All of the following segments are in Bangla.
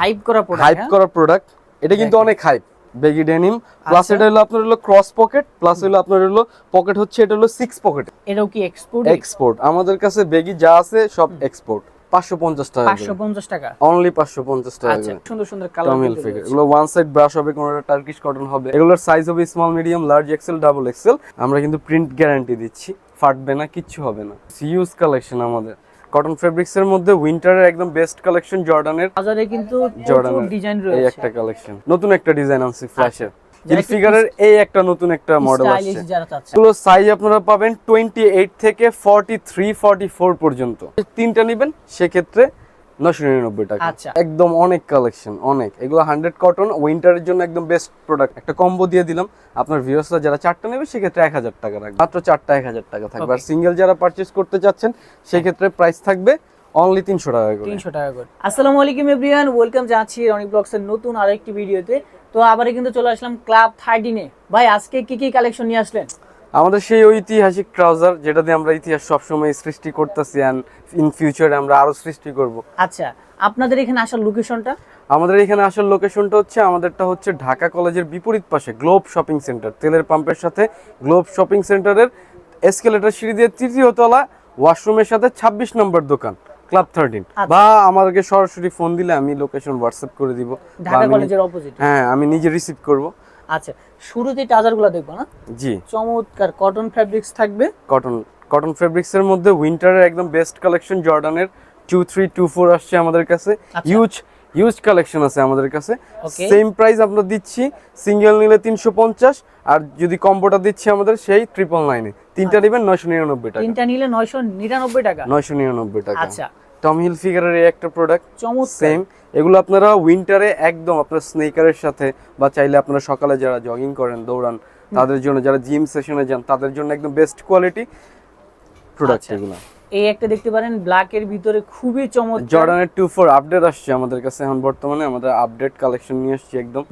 হাইপ করা প্রোডাক্ট হাইপ করা প্রোডাক্ট এটা কিন্তু অনেক হাইপ বেগি ডেনিম প্লাস। এটা হলো আপনার হলো ক্রস পকেট প্লাস হলো আপনার হলো পকেট হচ্ছে এটা হলো সিক্স পকেট এটাও কি এক্সপোর্ট এক্সপোর্ট আমাদের কাছে বেগি যা আছে সব এক্সপোর্ট পাঁচশো পঞ্চাশ টাকা পাঁচশো পঞ্চাশ টাকা। অনলি পাঁচশো পঞ্চাশ টাকা আচ্ছা সুন্দর সুন্দর কালার এগুলো ওয়ান সাইড ব্রাশ হবে কোনোটা টার্কিশ কটন হবে। এগুলোর সাইজ হবে small medium large XL double XL আমরা কিন্তু প্রিন্ট গ্যারান্টি দিচ্ছি। ফাটবে না কিচ্ছু হবে না। সিউজ কালেকশন আমাদের। কটন ফেব্রিক্স এর মধ্যে উইন্টারের একদম বেস্ট কালেকশন জর্ডানের বাজারে কিন্তু জর্ডানের ডিজাইন রয়েছে এই একটা কালেকশন নতুন একটা ডিজাইন আনছি ফ্ল্যাশের যারা হিল ফিগারের এই একটা নতুন একটা মডেল আছে আসছে। যারা চাচ্ছে। এগুলো সাইজ আপনারা পাবেন টোয়েন্টি এইট থেকে ফর্টি থ্রি ফর্টি ফোর পর্যন্ত। তিনটা নেবেন সেক্ষেত্রে নশো নিরানব্বই টাকা। আচ্ছা। একদম অনেক কালেকশন অনেক। এগুলো হান্ড্রেড কটন উইন্টারের জন্য একদম বেস্ট প্রোডাক্ট একটা কম্বো দিয়ে দিলাম। আপনার ভিউসরা যারা চারটা নেবে সেক্ষেত্রে এক হাজার টাকা রাখবে। মাত্র চারটা এক হাজার টাকা থাকবে। আর সিঙ্গেল যারা পারচেস করতে চাচ্ছেন সেক্ষেত্রে প্রাইস থাকবে অনলি তিনশো টাকা করে। তিনশো টাকা করে। আসসালামু আলাইকুম এভরিওয়ান ওয়েলকাম জানাচ্ছি অনেক ব্লগসের নতুন আরেকটি ভিডিওতে তো আবারও কিন্তু চলে আসলাম ক্লাব থার্টিনে ভাই আজকে কি কি কালেকশন নিয়ে আসলেন? আমাদের সেই ঐতিহাসিক ট্রাউজার যেটা দিয়ে আমরা ইতিহাস সবসময় সৃষ্টি করতেছি অ্যান্ড ইন ফিউচারে আমরা আরও সৃষ্টি করব। আচ্ছা আপনাদের এখানে আসার লোকেশনটা আমাদের এখানে আসল লোকেশনটা হচ্ছে আমাদেরটা হচ্ছে ঢাকা কলেজের বিপরীত পাশে গ্লোব শপিং সেন্টার তেলের পাম্পের সাথে গ্লোব শপিং সেন্টারের এসকেলেটর সিঁড়ি দিয়ে তৃতীয় তলা ওয়াশরুমের সাথে ছাব্বিশ নম্বর দোকান ক্লাব থার্টিন আচ্ছা। বা আমাদেরকে সরাসরি ফোন দিলে আমি লোকেশন হোয়াটসঅ্যাপ করে দিব ঢাকা কলেজের অপোজিট হ্যাঁ আমি নিজে রিসিভ করব। আচ্ছা শুরুতে টাজারগুলো দেখব না? জি। চমৎকার। কটন ফ্যাব্রিক্স থাকবে। কটন কটন ফেব্রিক্স এর মধ্যে উইন্টারের একদম বেস্ট কালেকশন জর্ডানের টু থ্রি টু ফোর আসছে আমাদের কাছে। আচ্ছা। হিউজ হিউজ কালেকশন আছে আমাদের কাছে। সেম প্রাইস আমরা দিচ্ছি সিঙ্গেল নিলে তিনশো পঞ্চাশ আর যদি কম্বোটা দিচ্ছি আমাদের সেই ট্রিপল নাইনে তিনটা নেবেন নয়শো নিরানব্বই টাকা। তিনটা নিলে নয়শো নিরানব্বই টাকা। নয়শো নিরানব্বই টাকা। আচ্ছা। টম হিল ফিগারের এই একটা প্রোডাক্ট সেম এগুলো আপনারা উইন্টারে একদম আপনার স্নেকারের সাথে বা চাইলে আপনারা সকালে যারা জগিং করেন দৌড়ান তাদের জন্য যারা জিম সেশনে যান তাদের জন্য একদম বেস্ট কোয়ালিটি প্রোডাক্ট। এগুলো। এই একটা দেখতে পারেন ব্ল্যাক এর ভিতরে খুবই চমৎকার। জর্ডানের টু ফোর আপডেট আসছে আমাদের কাছে এখন বর্তমানে আমাদের আপডেট কালেকশন নিয়ে আসছি একদম।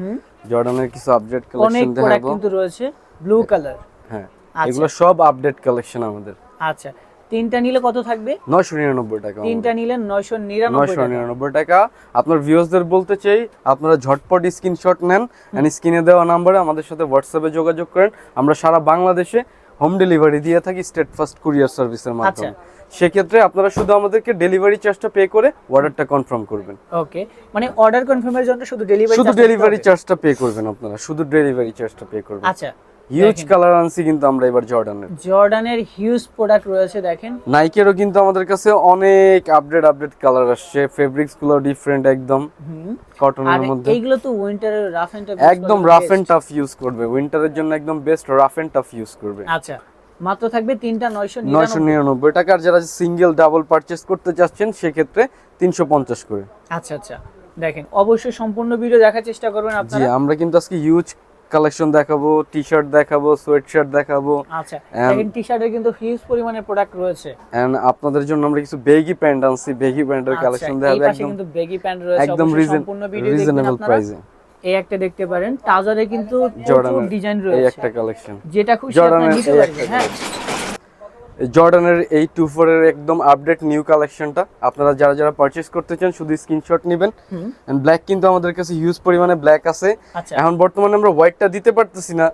জর্ডানের কিছু আপডেট অনেক কালেকশন দেখাবো। কিন্তু রয়েছে ব্লু কালার হ্যাঁ। আচ্ছা। এগুলো সব আপডেট কালেকশন আমাদের। আচ্ছা। তিনটা নিলে কত থাকবে? নয়শো নিরানব্বই টাকা তিনটা নিলে নয়শো নিরানব্বই নয়শো টাকা নিরানব্বই টাকা। আপনার ভিউয়ার্সদের বলতে চাই আপনারা ঝটপট স্ক্রিনশট নেন। এন্ড স্ক্রিনে দেওয়া নাম্বারে আমাদের সাথে হোয়াটসঅ্যাপে যোগাযোগ করেন। আমরা সারা বাংলাদেশে হোম ডেলিভারি দিয়ে থাকি স্টেট ফার্স্ট কুরিয়ার সার্ভিসের মাধ্যমে। সেক্ষেত্রে আপনারা শুধু আমাদেরকে ডেলিভারি চার্জটা পে করে অর্ডারটা কনফার্ম করবেন। ওকে মানে অর্ডার কনফার্মের জন্য শুধু ডেলিভারি শুধু ডেলিভারি চার্জটা পে করবেন আপনারা। শুধু ডেলিভারি চার্জটা পে করবেন। আচ্ছা। হিউজ কালার আনছি কিন্তু আমরা এবার জর্ডানের জর্ডানের হিউজ প্রোডাক্ট রয়েছে দেখেন। নাইকেরও কিন্তু আমাদের কাছে অনেক আপডেট আপডেট কালার আসছে। ফেব্রিক্সগুলো ডিফারেন্ট একদম আর কটনের মধ্যে। এইগুলো তো উইন্টারের রাফ এন্ড টাফ একদম রাফ এন্ড টাফ ইউজ করবে। উইন্টারের জন্য একদম best rough and tough use করবে। আচ্ছা মাত্র থাকবে তিনটা নয়শো নয়শো নিরানব্বই নিরানব্বই টাকা আর যারা সিঙ্গেল ডাবল পারচেস করতে চাচ্ছেন সেক্ষেত্রে তিনশো পঞ্চাশ করে। আচ্ছা আচ্ছা। দেখেন অবশ্যই সম্পূর্ণ ভিডিও দেখার চেষ্টা করবেন জি আপনারা। আমরা কিন্তু আজকে হিউজ কালেকশন দেখাবো টি শার্ট দেখাবো সোয়েট শার্ট দেখাবো। আচ্ছা টি শার্টের কিন্তু হিউজ পরিমাণে প্রোডাক্ট রয়েছে। এন্ড আপনাদের জন্য আমরা কিছু বেগি প্যান্ট আনছি বেগি প্যান্টের কালেকশন এই দেখাবো একদম কিন্তু বেগি প্যান্ট রয়েছে একদম রিজনেবল প্রাইসে এই একটা দেখতে পারেন টাজারে কিন্তু জর্ডানের ডিজাইন এই রয়েছে। একটা কালেকশন যেটা খুব নিতে এই পারবেন হ্যাঁ। জর্ডানের এই টু ফোর এর একদম আপডেট নিউ কালেকশনটা আপনারা যারা যারা পারচেজ করতে চান শুধু স্ক্রিনশট নেবেন। ব্ল্যাক কিন্তু আমাদের কাছে হিউজ পরিমাণে ব্ল্যাক আছে। আচ্ছা। এখন বর্তমানে আমরা হোয়াইটটা দিতে পারতেছি না।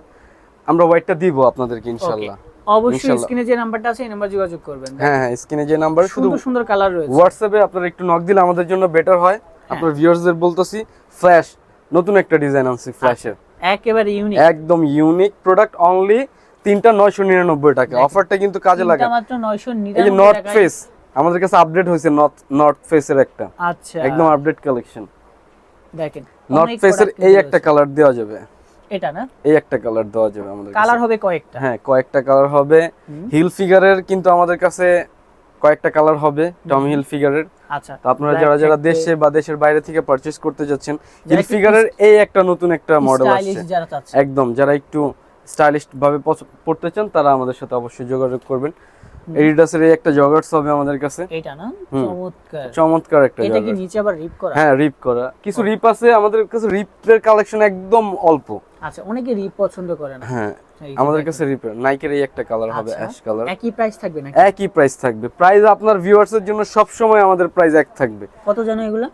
আমরা হোয়াইটটা দিব আপনাদেরকে ইনশাল্লাহ অবশ্যই স্ক্রিনে যে নাম্বারটা আছে এই নাম্বার যোগাযোগ করবেন। হ্যাঁ হ্যাঁ স্ক্রিনে যে নাম্বার শুধু সুন্দর কালার রয়েছে। হোয়াটসঅ্যাপে আপনারা একটু নক দিলে আমাদের জন্য বেটার হয়। হ্যাঁ। আপনার ভিউয়ার্সদের বলতেছি ফ্ল্যাশ নতুন একটা ডিজাইন আনছি ফ্ল্যাশের একেবারে ইউনিক একদম ইউনিক প্রোডাক্ট অনলি তিনটা নয়শো নিরানব্বই টাকা। অফারটা কিন্তু কাজে লাগে এই যে নর্থ ফেস আমাদের কাছে আপডেট হয়েছে নর্থ নর্থ ফেসের একটা। আচ্ছা। একদম আপডেট কালেকশন দেখেন নর্থ ফেসের এই একটা কালার দেওয়া যাবে। এটা না? এই একটা কালার দেওয়া যাবে আমাদের কালার হবে কয়েকটা। হ্যাঁ কয়েকটা কালার হবে। হিল ফিগারের কিন্তু আমাদের কাছে কয়েকটা কালার হবে টম হিল ফিগারের আচ্ছা তো আপনারা যারা যারা দেশে বা দেশের বাইরে থেকে পারচেজ করতে যাচ্ছেন হিল ফিগারের এই একটা নতুন একটা মডেল আসছে। একদম যারা একটু স্টাইলিশ ভাবে পড়তে চান তারা আমাদের সাথে অবশ্যই যোগাযোগ করবেন। এডিডাসের এই একটা জগার্স হবে আমাদের কাছে। এটা না? চমৎকার। চমৎকার একটা এটা কি নিচে আবার রিপ করা? হ্যাঁ রিপ করা। কিছু রিপ আছে আমাদের কাছে রিপের কালেকশন একদম অল্প। আচ্ছা অনেকে রিপ পছন্দ করে না। হ্যাঁ আমাদের কাছে রিপের নাইকের এই একটা কালার হবে আচ্ছা, অ্যাশ কালার একই প্রাইস থাকবে নাকি? একই প্রাইস থাকবে। প্রাইস আপনার ভিউয়ার্স এর জন্য সব সময় আমাদের প্রাইস এক থাকবে। কত জানো এগুলো?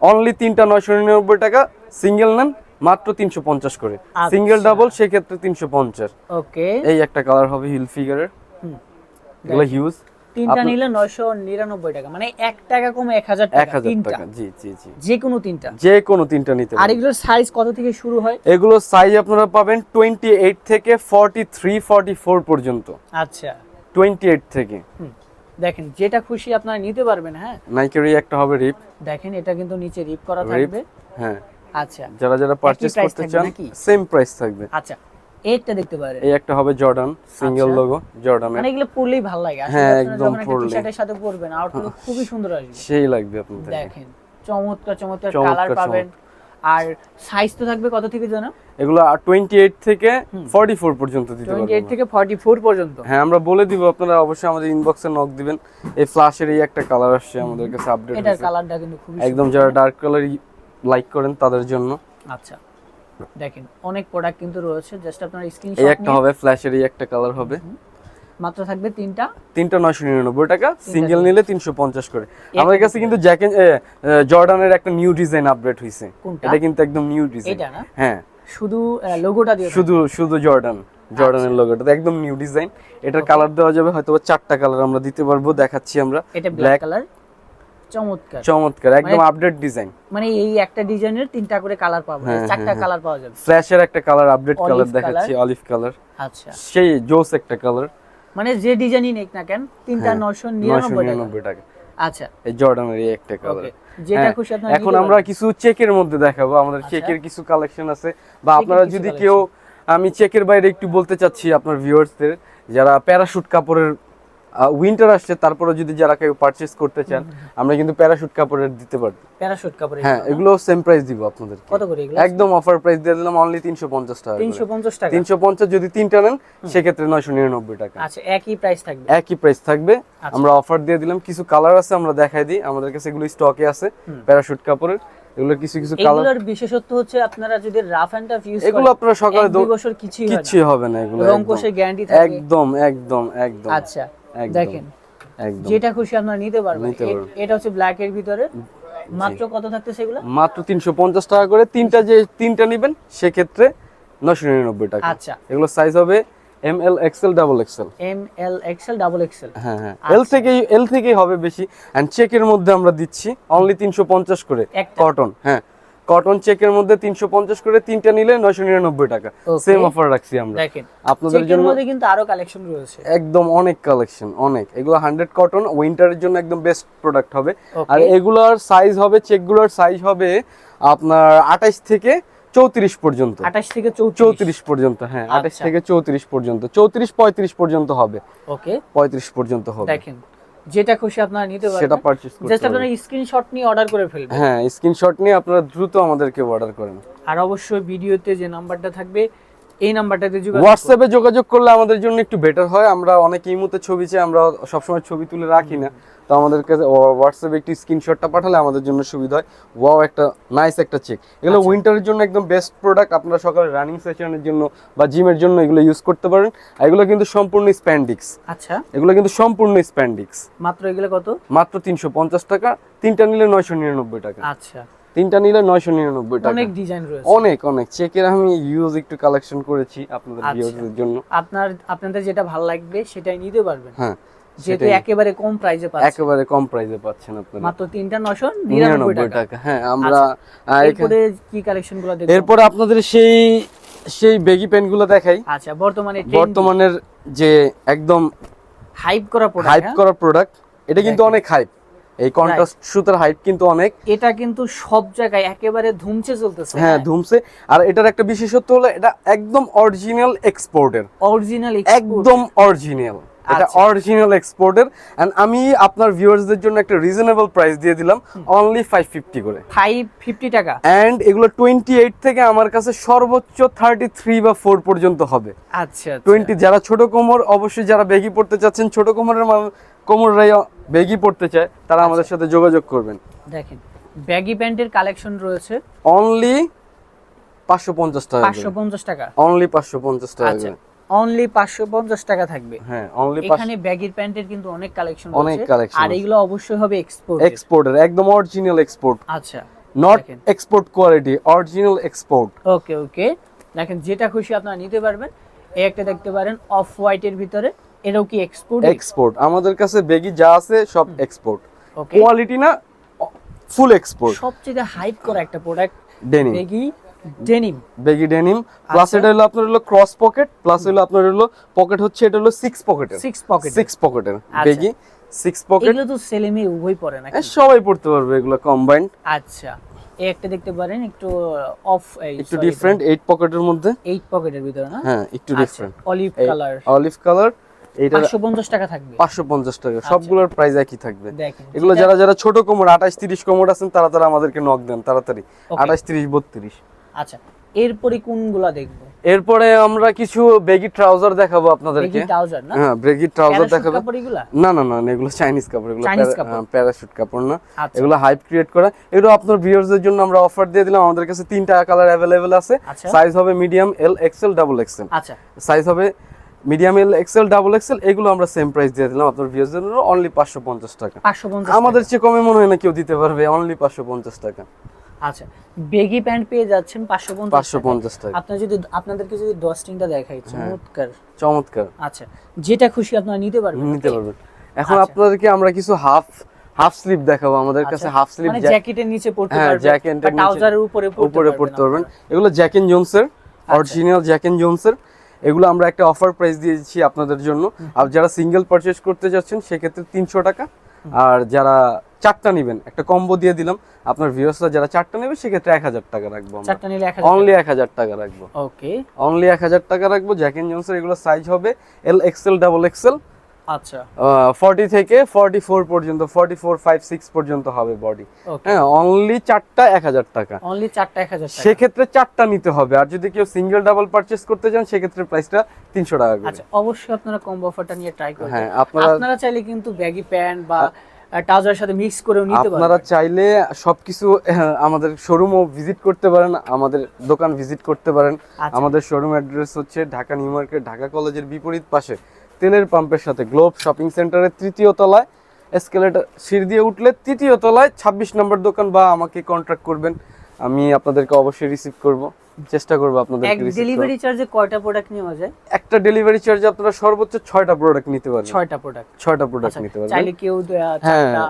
অনলি তিনটা নয়শো নিরানব্বই টাকা সিঙ্গেল নেন মাত্র তিনশো পঞ্চাশ করে। সিঙ্গেল ডাবল সেক্ষেত্রে তিনশো পঞ্চাশ। ওকে। এই একটা কালার হবে হিল ফিগারের এগুলো হিউজ তিনটা নিলে নয়শো নিরানব্বই টাকা। মানে টাকা কমে এক হাজার এক টাকা হাজার তিনটা। জি জি জি। যে কোনো তিনটা। যে কোনো তিনটা নিতে আর এগুলোর সাইজ কত থেকে শুরু হয়? এগুলো সাইজ আপনারা পাবেন টোয়েন্টি এইট থেকে ফর্টি থ্রি ফর্টি ফোর পর্যন্ত। আচ্ছা। টোয়েন্টি এইট থেকে। হুম। দেখেন যেটা খুশি আপনারা নিতে পারবেন হ্যাঁ? নাইকেরই একটা হবে রিপ দেখেন এটা কিন্তু নিচে রিপ করা। থাকবে। হ্যাঁ। আচ্ছা। যারা যারা পারচেজ করতে চান সেম প্রাইস থাকবে। আচ্ছা এইটা দেখতে পারেন। এই একটা হবে জর্ডান সিঙ্গেল আচ্ছা। লোগো জর্ডানের মানে এগুলো পরলেই ভালো লাগে। আসলে হ্যাঁ, একদম পরলে। সাথে পরবেন আউটলুক খুবই সুন্দর আসবে। সেই লাগবে আপনাদের। দেখেন চমৎকার চমৎকার কালার পাবেন। আর সাইজ তো থাকবে কত থেকে জানো? এগুলো টোয়েন্টি এইট থেকে ফর্টি ফোর পর্যন্ত দিতে পারব এইট থেকে ফর্টি ফোর পর্যন্ত। হ্যাঁ আমরা বলে দিব আপনারা অবশ্যই আমাদের ইনবক্সে নক দিবেন। এই ফ্ল্যাশের এই একটা কালার আসছে আমাদের কাছে আপডেট এটার কালারটা কিন্তু একদম যারা ডার্ক কালার লাইক করেন তাদের জন্য। আচ্ছা। দেখেন অনেক প্রোডাক্ট কিন্তু রয়েছে জাস্ট আপনার এই স্ক্রিনশট একটা হবে ফ্ল্যাশের এই একটা কালার হবে। মাত্র থাকবে তিনটা? তিনটা নয়শো নিরানব্বই টাকা সিঙ্গেল নিলে তিনশো পঞ্চাশ করে। আমাদের কাছে কিন্তু জ্যাক জর্ডানের একটা নিউ ডিজাইন আপডেট হয়েছে এটা কিন্তু একদম নিউ ডিজাইন এটা না? হ্যাঁ। শুধু লোগোটা দিয়ে শুধু শুধু জর্ডান জর্ডানের। লোগোটা একদম নিউ ডিজাইন এটার কালার দেওয়া যাবে হয়তো চারটা কালার আমরা দিতে পারব দেখাচ্ছি আমরা। এটা ব্ল্যাক কালার চমৎকার। চমৎকার একদম মানে- আপডেট ডিজাইন মানে এই একটা ডিজাইনের তিনটা করে কালার পাবো হ্যাঁ, চারটা হ্যাঁ, কালার পাওয়া যাবে। ফ্ল্যাশের একটা কালার আপডেট কালার দেখাচ্ছি অলিভ কালার আচ্ছা। সেই জোস একটা কালার মানে যে ডিজাইনই নেক না কেন তিনটা হ্যাঁ, নশো নিরানব্বই টাকা। আচ্ছা। এই জর্ডানের এই একটা কালার যেটা খুশি এখন আমরা। কিছু চেকের মধ্যে দেখাবো আমাদের আচ্ছা। চেকের কিছু কালেকশন আছে। বা আপনারা যদি কেউ আমি চেকের বাইরে একটু বলতে চাচ্ছি আপনার ভিউয়ার্সদের যারা প্যারাশুট কাপড়ের উইন্টার আসছে তারপরে যদি যারা কেউ পারচেজ করতে চান আমরা কিন্তু প্যারাশুট কাপড়ের দিতে পারব। প্যারাশুট কাপড় হ্যাঁ এগুলো সেম প্রাইস দিব আপনাদের কত করে এগুলো? একদম অফার প্রাইস দিয়ে দিলাম অনলি তিনশো পঞ্চাশ টাকা তিনশো পঞ্চাশ টাকা? তিনশো পঞ্চাশ যদি তিনটা নেন সেক্ষেত্রে নয়শো নিরানব্বই টাকা। আচ্ছা একই প্রাইস থাকবে? একই প্রাইস থাকবে। আচ্ছা। আমরা অফার দিয়ে দিলাম কিছু কালার আছে আমরা দেখাই দিই আমাদের কাছে এগুলো স্টকে আছে প্যারাশুট কাপড়ের। এগুলো কিছু কিছু কালার এগুলোর বিশেষত্ব হচ্ছে আপনারা যদি রাফ এন্ড টাফ ইউজ এগুলো আপনারা সকালে দৌ- বছর কিছুই হবে না এগুলো রং একদম। গ্যারান্টি থাকে। একদম একদম একদম। আচ্ছা। দেখেন যেটা খুশি আপনারা নিতে পারবেন। এটা হচ্ছে ব্ল্যাক এর ভিতরে। মাত্র কত থাকতে সেগুলো? মাত্র তিনশো পঞ্চাশ টাকা করে। তিনটা যে তিনটা নেবেন সেক্ষেত্রে নশো নিরানব্বই টাকা। আচ্ছা। এগুলো সাইজ হবে M L XL double XL M L XL double XL হ্যাঁ হ্যাঁ। এল থেকেই এল থেকেই হবে বেশি। এন্ড চেকের মধ্যে আমরা দিচ্ছি অনলি তিনশো পঞ্চাশ করে একটা? কটন হ্যাঁ কটন চেকের মধ্যে তিনশো পঞ্চাশ করে তিনটা নিলে নয়শো নিরানব্বই টাকা। সেম অফার রাখছি আমরা। দেখেন আপনাদের জন্য মধ্যে কিন্তু আরও কালেকশন রয়েছে। একদম অনেক কালেকশন অনেক। এগুলো হান্ড্রেড কটন উইন্টারের জন্য একদম বেস্ট প্রোডাক্ট হবে। আর এগুলোর সাইজ হবে চেকগুলোর সাইজ হবে আপনার আঠাইশ থেকে চৌত্রিশ পর্যন্ত। আঠাশ থেকে চৌত্রিশ। পর্যন্ত হ্যাঁ আঠাইশ আচ্ছা। থেকে চৌত্রিশ পর্যন্ত চৌত্রিশ পঁয়ত্রিশ পর্যন্ত হবে। ওকে পঁয়ত্রিশ পর্যন্ত হবে। দেখেন যেটা খুশি আপনারা নিতে সেটা পারচেজ করতে জাস্ট আপনারা স্ক্রিনশট নিয়ে অর্ডার করে ফেলবেন। হ্যাঁ স্ক্রিনশট নিয়ে আপনারা দ্রুত আমাদেরকে অর্ডার করেন। আর অবশ্যই ভিডিওতে যে নাম্বারটা থাকবে এই নাম্বারটাতে যোগাযোগ। হোয়াটসঅ্যাপে যোগাযোগ করলে আমাদের জন্য একটু বেটার হয়। আমরা অনেক ইমুতে ছবি চাই আমরা সবসময় ছবি তুলে রাখি না। তো আমাদের কাছে হোয়াটসঅ্যাপে একটু স্ক্রিনশটটা পাঠালে আমাদের জন্য সুবিধা হয়। ওয়াও একটা নাইস একটা চেক এগুলো আচ্ছা। উইন্টারের জন্য একদম বেস্ট প্রোডাক্ট আপনারা সকালে রানিং সেশনের জন্য বা জিমের জন্য এগুলো ইউজ করতে পারেন। এগুলো কিন্তু সম্পূর্ণ স্প্যান্ডিক্স আচ্ছা। এগুলো কিন্তু সম্পূর্ণ স্প্যান্ডিক্স মাত্র এগুলো কত? মাত্র তিনশো পঞ্চাশ টাকা। তিনটা নিলে নয়শো নিরানব্বই টাকা। আচ্ছা। তিনটা নিলে নয়শো নিরানব্বই টাকা। অনেক ডিজাইন রয়েছে। অনেক অনেক। চেকের আমি ইউজ একটু কালেকশন করেছি আপনাদের আচ্ছা। ভিউয়ারদের জন্য। আপনার আপনাদের যেটা ভালো লাগবে সেটাই নিতে পারবেন। হ্যাঁ। একেবারে কম প্রাইসে পাচ্ছেন। একেবারে কম প্রাইসে পাচ্ছেন আপনারা। মাত্র তিনটা নশো নিরানব্বই নিরানব্বই টাকা। টাকা হ্যাঁ আমরা এরপরে কি কালেকশনগুলো দেখব? এরপরে আপনাদের সেই সেই বেগি দেখাই। আচ্ছা বর্তমানে বর্তমানের যে একদম হাইপ করা হাইপ করা প্রোডাক্ট এটা কিন্তু অনেক হাইপ এই কন্ট্রাস্ট সুতার হাইপ কিন্তু অনেক। এটা কিন্তু সব জায়গায় একেবারে ধুমছে চলতেছে হ্যাঁ ধুমছে। আর এটার একটা বিশেষত্ব হলো এটা একদম অরিজিনাল এক্সপোর্টের অরিজিনাল একদম অরিজিনাল এটা আচ্ছা। অরিজিনাল এক্সপোর্টের এন্ড আমি আপনার ভিউয়ার্সদের জন্য একটা রিজনেবল প্রাইস দিয়ে দিলাম অনলি ফাইভ ফিফটি করে। ফাইভ ফিফটি টাকা? এন্ড এগুলো টোয়েন্টি এইট থেকে আমার কাছে সর্বোচ্চ থার্টি থ্রি বা ফোর পর্যন্ত হবে। আচ্ছা টোয়েন্টি যারা ছোট কোমর অবশ্যই যারা বেগি পড়তে চাচ্ছেন ছোট কোমরের কোমররাই বেগি পড়তে চায় তারা আচ্ছা। আমাদের সাথে যোগাযোগ করবেন। দেখেন ব্যাগি প্যান্টের কালেকশন রয়েছে। অনলি পাঁচশো পঞ্চাশ টাকা পাঁচশো পঞ্চাশ টাকা। অনলি পাঁচশো পঞ্চাশ টাকা আচ্ছা। অনলি পাঁচশো পঞ্চাশ টাকা থাকবে। হ্যাঁ অনলি এখানে ব্যাগির প্যান্টের কিন্তু অনেক কালেকশন অনেক collection আর এগুলো অবশ্যই হবে এক্সপোর্ট এক্সপোর্টের একদম অরিজিনাল এক্সপোর্ট আচ্ছা not export quality original export okay okay দেখেন যেটা খুশি আপনারা নিতে পারবেন। এই একটা দেখতে পারেন অফ হোয়াইটের ভিতরে। এটাও কি এক্সপোর্ট এক্সপোর্ট আমাদের কাছে বেগি যা আছে সব এক্সপোর্ট কোয়ালিটি না ফুল এক্সপোর্ট সবচেয়ে হাইপ করা একটা product baggy denim baggy denim plus আচ্ছা। এটা হলো আপনার হলো ক্রস পকেট প্লাস হলো আপনার হলো পকেট হচ্ছে এটা হলো সিক্স পকেটের সিক্স পকেট সিক্স পকেটের আচ্ছা। বেগি সিক্স পকেট এগুলো তো ছেলে মেয়ে উভয় পড়ে নাকি? সবাই পড়তে পারবে এগুলো কম্বাইন্ড আচ্ছা। এই একটা দেখতে পারেন একটু অফ একটু ডিফারেন্ট এইট পকেটের মধ্যে। এইট পকেটের ভিতরে না? হ্যাঁ একটু আচ্ছা different olive colour olive colour এইটা পাঁচশো পঞ্চাশ টাকা থাকবে। পাঁচশো পঞ্চাশ টাকা সবগুলোর প্রাইস একই থাকবে। এগুলো যারা যারা ছোট কোমর আঠাশ তিরিশ কোমর আছেন তারা তারা আমাদেরকে নক দেন তাড়াতাড়ি। Okay. আঠাশ তিরিশ বত্রিশ। আচ্ছা এরপরে কোনগুলা দেখব? এরপরে আমরা কিছু বেগি ট্রাউজার দেখাবো আপনাদেরকে। ট্রাউজার না? হ্যাঁ বেগি ট্রাউজার দেখাবো। না না না এগুলো চাইনিজ কাপড় এগুলো প্যারাশুট কাপড় না। আচ্ছা। এগুলো হাইপ ক্রিয়েট করা। এগুলো আপনার ভিউয়ারদের জন্য আমরা অফার দিয়ে দিলাম। আমাদের কাছে তিনটা কালার অ্যাভেলেবেল আছে। আচ্ছা। সাইজ হবে medium L XL double XL আচ্ছা। সাইজ হবে medium L XL double XL এগুলো আমরা সেম প্রাইস দিয়ে দিলাম আপনার ভিউয়ারদের জন্য। অনলি পাঁচশো পঞ্চাশ টাকা। পাঁচশো পঞ্চাশ আমাদের চেয়ে কমে মনে হয় না কেউ দিতে পারবে। অনলি পাঁচশো পঞ্চাশ টাকা। আচ্ছা বেগি প্যান্ট পেয়ে যাচ্ছেন পাঁচশো পঞ্চাশ পাঁচশো পঞ্চাশ টাকা আপনার যদি আপনাদেরকে যদি ডস্টিংটা দেখাই হ্যাঁ। চমৎকার। চমৎকার। আচ্ছা যেটা খুশি আপনারা নিতে পারবেন। নিতে পারবেন। এখন আচ্ছা। আপনাদেরকে আমরা কিছু হাফ হাফ স্লিপ দেখাবো আমাদের কাছে হাফ স্লিপ মানে জ্যাকেটের নিচে পড়তে হ্যাঁ, পারবেন জ্যাকেটের নিচে- ট্রাউজারের উপরে উপরে পড়তে পারবেন। এগুলো জ্যাক এন্ড জোনসের আচ্ছা। অরিজিনাল জ্যাক এন্ড জোনসের। এগুলো আমরা একটা অফার প্রাইস দিয়েছি আপনাদের জন্য। আর যারা সিঙ্গেল পারচেজ করতে যাচ্ছেন সেক্ষেত্রে তিনশো টাকা। আর যারা চারটা নেবেন। একটা কম্বো দিয়ে দিলাম। আপনার ভিউয়ার্সরা যারা চারটা নেবে সেক্ষেত্রে এক হাজার টাকা রাখব আমরা। চারটা নিলে অনলি এক হাজার টাকা রাখব। ওকে অনলি এক হাজার টাকা রাখব। জ্যাক এন্ড জোনসের এগুলো সাইজ হবে। এল এক্সেল ডাবল এক্সেল আচ্ছা। ফর্টি থেকে ফর্টি ফোর পর্যন্ত ফর্টি ফোর ফাইভ সিক্স পর্যন্ত হবে বডি হ্যাঁ অনলি চারটা এক হাজার টাকা। অনলি চারটা এক হাজার টাকা। সেক্ষেত্রে চারটা নিতে হবে। আর যদি কেউ সিঙ্গেল ডাবল পারচেস করতে চান সেক্ষেত্রে প্রাইসটা তিনশো টাকা করে। আচ্ছা অবশ্যই আপনারা কম্বো অফারটা নিয়ে ট্রাই করবেন। হ্যাঁ আপনারা আপনারা চাইলে কিন্তু ব্যাগি প্যান্ট বা ট্রাউজারের সাথে মিক্স করেও নিতে আপনারা চাইলে সবকিছু আমাদের শোরুমও ভিজিট করতে পারেন আমাদের দোকান ভিজিট করতে পারেন। আচ্ছা। আমাদের শোরুম অ্যাড্রেস হচ্ছে ঢাকা নিউ মার্কেট ঢাকা কলেজের বিপরীত পাশে তেলের পাম্পের সাথে গ্লোব শপিং সেন্টারের তৃতীয় তলায়। এসকেলেটার সিঁড়ি দিয়ে উঠলে তৃতীয় তলায় ছাব্বিশ নম্বর দোকান বা আমাকে কন্ট্যাক্ট করবেন। আমি আপনাদেরকে অবশ্যই রিসিভ করব। চেষ্টা করব এক ডেলিভারি চার্জে কয়টা প্রোডাক্ট নেওয়া যায়? একটা ডেলিভারি চার্জে আপনারা সর্বোচ্চ ছয়টা প্রোডাক্ট নিতে পারবেন। ছয়টা প্রোডাক্ট ছয়টা প্রোডাক্ট নিতে পারবেন। চাইলে কেউ হ্যাঁ। চারটা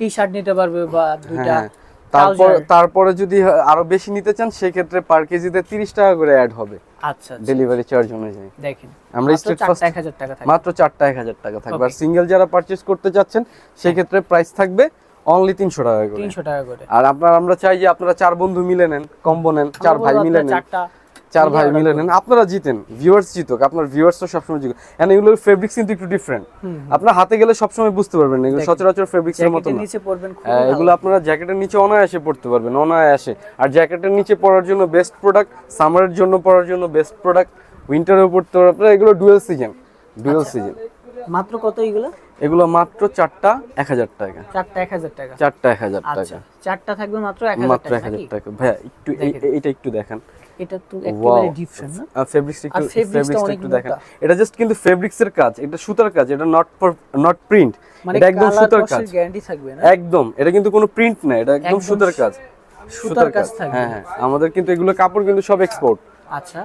টি শার্ট নিতে পারবে বা দুইটা হ্যাঁ তারপর তারপরে যদি আরও বেশি নিতে চান সেক্ষেত্রে পার কেজিতে তিরিশ টাকা করে অ্যাড হবে। আচ্ছা আচ্ছা, ডেলিভারি চার্জ অনুযায়ী। দেখেন আমরা স্টেট ফার্স্ট এক হাজার টাকা থাকে। মাত্র চারটা এক হাজার টাকা থাকবে। আর সিঙ্গেল যারা পারচেস করতে যাচ্ছেন সেক্ষেত্রে প্রাইস থাকবে অনলি তিনশো টাকা করে। তিনশো টাকা করে। আর আপনার আমরা চাই যে আপনারা চার বন্ধু মিলে নেন কম্বো নেন চার ভাই মিলে নেন। চার ভাই মিলে নেন। আপনারা জিতেন ভিউয়ার্স জিতুক আপনার ভিউয়ার্স তো সবসময় জিতুক। এন্ড এগুলোর ফেব্রিক্স কিন্তু একটু ডিফারেন্ট আপনার হাতে গেলে সবসময় বুঝতে পারবেন এগুলো সচরাচর ফেব্রিক্স এর মতো নিচে পরবেন এগুলো আপনারা জ্যাকেটের নিচে অনায়াসে পড়তে পারবেন অনায়াসে। আর জ্যাকেটের নিচে পরার জন্য বেস্ট প্রোডাক্ট সামারের জন্য পরার জন্য বেস্ট প্রোডাক্ট উইন্টারেও পড়তে পারবেন। আপনারা এগুলো ডুয়েল সিজন ডুয়েল। সিজন মাত্র কত এগুলো? এগুলো মাত্র চারটা এক হাজার টাকা। চারটা এক হাজার টাকা। চারটা এক হাজার আচ্ছা টাকা চারটা থাকবে মাত্র এক হাজার মাত্র এক হাজার টাকা। ভাইয়া একটু দেখেন। এটা তো একেবারে ডিফারেন্ট না? ফেব্রিক্স একটু দেখেন। এটা জাস্ট কিন্তু ফেব্রিক্স এর কাজ। এটা সুতার কাজ। এটা নট নট প্রিন্ট এটা একদম সুতার কাজ। গ্যারান্টি থাকবে না? একদম। এটা কিন্তু কোনো প্রিন্ট না। এটা একদম সুতার কাজ। সুতার কাজ থাকবে। হ্যাঁ হ্যাঁ। আমাদের কিন্তু এগুলো কাপড় কিন্তু সব এক্সপোর্ট আচ্ছা।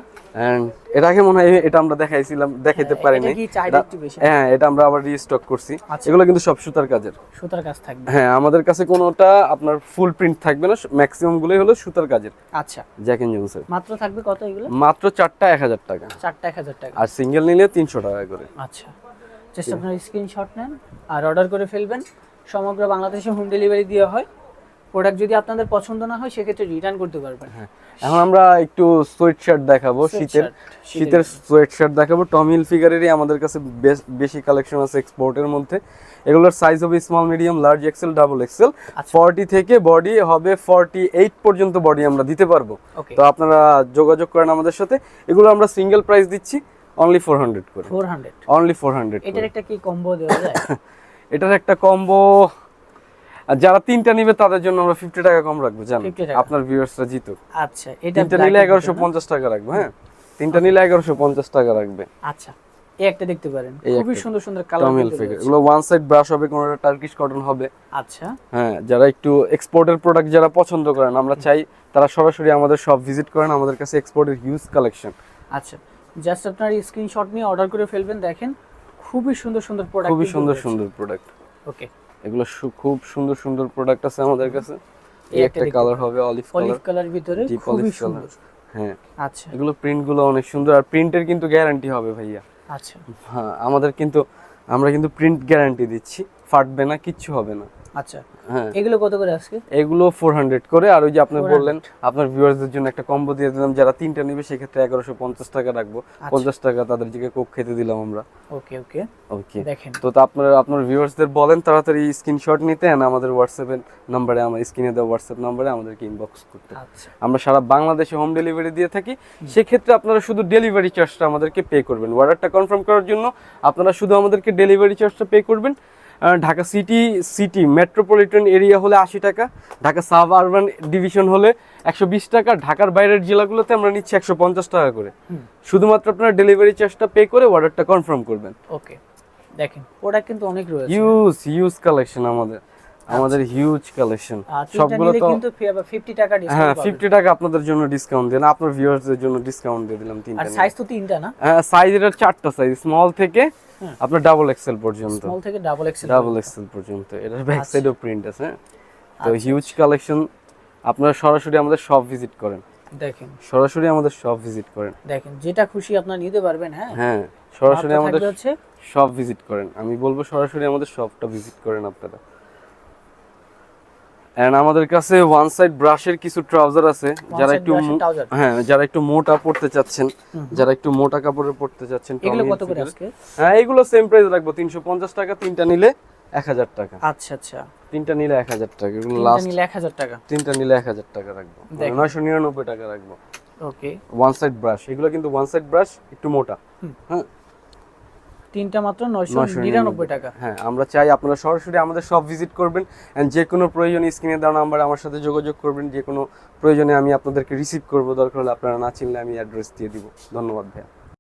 এর আগে মনে হয়? এটা আমরা দেখাইছিলাম দেখাইতে হ্যাঁ, এটা? হ্যাঁ আমরা আবার রিস্টক করছি। আচ্ছা। এগুলো কিন্তু সব সুতার কাজের। সুতার কাজ থাকবে। হ্যাঁ আমাদের কাছে কোনোটা আপনার ফুল প্রিন্ট থাকবে না ম্যাক্সিমাম গুলোই হলো সুতার কাজের। আচ্ছা। জোনসের মাত্র থাকবে কত এগুলো? মাত্র চারটা এক হাজার টাকা। চারটা এক হাজার টাকা। আর সিঙ্গেল নিলে তিনশো টাকা করে। আচ্ছা। জাস্ট আপনার স্ক্রিনশট নেন আর অর্ডার করে ফেলবেন। সমগ্র বাংলাদেশে হোম ডেলিভারি দেওয়া হয়। প্রোডাক্ট যদি আপনাদের পছন্দ না হয় সেক্ষেত্রে রিটার্ন করতে পারবেন। হ্যাঁ। এখন আমরা একটু সোয়েট শার্ট দেখাবো শীতের শীতের। সোয়েট শার্ট দেখাবো। টমিল ফিগারেরই আমাদের কাছে বেশি কালেকশন আছে এক্সপোর্টের মধ্যে। এগুলোর সাইজ হবে small medium large XL double XL. Forty থেকে বডি হবে ফর্টি এইট পর্যন্ত বডি আমরা দিতে পারব। তো আপনারা যোগাযোগ করেন আমাদের সাথে। এগুলো আমরা সিঙ্গেল প্রাইস দিচ্ছি অনলি ফোর হান্ড্রেড করে। Four hundred only four hundred এটার একটা কি কম্বো দেওয়া যায়? এটার একটা কম্বো আর যারা তিনটা নিবে তাদের জন্য আমরা ফিফটি টাকা কম রাখব জানেন? আপনার ভিউয়ার্সরা জিতুক। আচ্ছা এটা তিনটা নিলে এর এগারোশো ভিতরে না? পঞ্চাশ টাকা রাখব হ্যাঁ? তিনটা নিলে এগারোশো পঞ্চাশ টাকা রাখবে। আচ্ছা এই একটা দেখতে পারেন। খুবই সুন্দর সুন্দর কালার এগুলো ওয়ান সাইড ব্রাশ হবে কোনোটা টার্কিশ কটন হবে। আচ্ছা। হ্যাঁ যারা একটু এক্সপোর্টের প্রোডাক্ট যারা পছন্দ করেন আমরা চাই তারা সরাসরি আমাদের সব ভিজিট করেন আমাদের কাছে এক্সপোর্টের হিউজ কালেকশন আচ্ছা জাস্ট আপনার স্ক্রিনশট নিয়ে অর্ডার করে ফেলবেন দেখেন খুবই সুন্দর সুন্দর প্রোডাক্ট খুবই সুন্দর সুন্দর প্রোডাক্ট ওকে এগুলো খুব সুন্দর সুন্দর প্রোডাক্ট আছে আমাদের কাছে। এই একটা কালার হবে অলিভ অলিভ কালার কালার ভিতরে খুবই সুন্দর। হ্যাঁ। আচ্ছা। এগুলো প্রিন্টগুলো অনেক সুন্দর। আর প্রিন্টের কিন্তু গ্যারান্টি হবে ভাইয়া। আচ্ছা। হ্যাঁ আমাদের কিন্তু আমরা কিন্তু প্রিন্ট গ্যারান্টি দিচ্ছি। ফাটবে না কিচ্ছু হবে না। আচ্ছা। হ্যাঁ। এগুলো কত করে আজকে? এগুলো ফোর হান্ড্রেড করে। আর ওই যে আপনি বললেন আপনার ভিউয়ারদের জন্য একটা কম্বো দিয়ে দিলাম। যারা তিনটা নেবে সেক্ষেত্রে এগারোশো পঞ্চাশ টাকা রাখব। আচ্ছা। পঞ্চাশ টাকা তাদের দিকে কোক খেতে দিলাম আমরা। ওকে ওকে। ওকে। দেখেন। তো তা আপনার আপনার ভিউয়ার্সদের বলেন তাড়াতাড়ি স্ক্রিনশট নিতে আমাদের হোয়াটসঅ্যাপের নাম্বারে আমার স্ক্রিনে দেওয়া হোয়াটসঅ্যাপ নাম্বারে আমাদেরকে ইনবক্স করতে। আচ্ছা। আমরা সারা বাংলাদেশে হোম ডেলিভারি দিয়ে থাকি। সেক্ষেত্রে আপনারা শুধু ডেলিভারি চার্জটা আমাদেরকে পে করবেন। অর্ডারটা কনফার্ম করার জন্য আপনারা শুধু আমাদেরকে ডেলিভারি চার্জটা পে করবেন। Dhaka city city metropolitan area হলে আশি টাকা ঢাকা সাব আরবান ডিভিশন হলে একশো বিশ টাকা ঢাকার বাইরের জেলাগুলোতে আমরা নিচ্ছি একশো পঞ্চাশ টাকা করে। শুধুমাত্র আপনারা ডেলিভারি চার্জটা পে করে অর্ডারটা কনফার্ম করবেন। ওকে দেখেন প্রোডাক্ট কিন্তু অনেক রয়েছে। ইউজ ইউজ কালেকশন আমাদের। আমাদের হিউজ কালেকশন সবগুলো তো কিন্তু ফিফটি টাকা হ্যাঁ ডিসকাউন্ট পাবেন। ফিফটি টাকা আপনাদের জন্য ডিসকাউন্ট দিন আপনার ভিউয়ার্সদের জন্য ডিসকাউন্ট দিয়ে দিলাম আর তিনটা সাইজ তো তিনটা না? হ্যাঁ সাইজ এটার চারটা সাইজ স্মল থেকে আপনার ডাবল এক্সেল পর্যন্ত। স্মল থেকে ডাবল এক্সেল ডাবল এক্সেল পর্যন্ত এটার ব্যাক আচ্ছা। সাইডও প্রিন্ট আছে হ্যাঁ? তো আচ্ছা, হিউজ কালেকশন আপনারা সরাসরি আমাদের সব ভিজিট করেন। দেখেন। সরাসরি আমাদের সব ভিজিট করেন। দেখেন যেটা খুশি আপনার নিতে পারবেন হ্যাঁ। হ্যাঁ সরাসরি আমাদের সব ভিজিট করেন। আমি বলব সরাসরি আমাদের সবটা ভিজিট করেন আপনারা। এন্ড আমাদের কাছে ওয়ান সাইড ব্রাশের কিছু ট্রাউজার আছে যারা একটু। হ্যাঁ যারা একটু মোটা পড়তে চাচ্ছেন যারা একটু মোটা কাপড়ে পড়তে চাচ্ছেন এগুলো কত করে আজকে? হ্যাঁ এগুলো সেম প্রাইস রাখব তিনশো পঞ্চাশ টাকা তিনটা নিলে এক হাজার টাকা। আচ্ছা আচ্ছা। তিনটা নিলে এক হাজার টাকা এগুলো তিনটা লাস্ট নিলে এক হাজার টাকা। তিনটা নিলে এক হাজার টাকা রাখব। দেখেন। নয়শো নিরানব্বই টাকা রাখব। ওকে ওয়ান সাইড ব্রাশ এগুলো কিন্তু ওয়ান সাইড ব্রাশ একটু মোটা। হ্যাঁ তিনটা মাত্র নয়শো নয়শো নিরানব্বই টাকা। হ্যাঁ আমরা চাই আপনারা সরাসরি আমাদের সব ভিজিট করবেন এন্ড যে কোনো প্রয়োজনে স্ক্রিনে দেওয়া নাম্বারে আমার সাথে যোগাযোগ করবেন যে কোনো প্রয়োজনে আমি আপনাদেরকে রিসিভ করব দরকার হলে আপনারা না চিনলে আমি অ্যাড্রেস দিয়ে দিব। ধন্যবাদ ভাইয়া।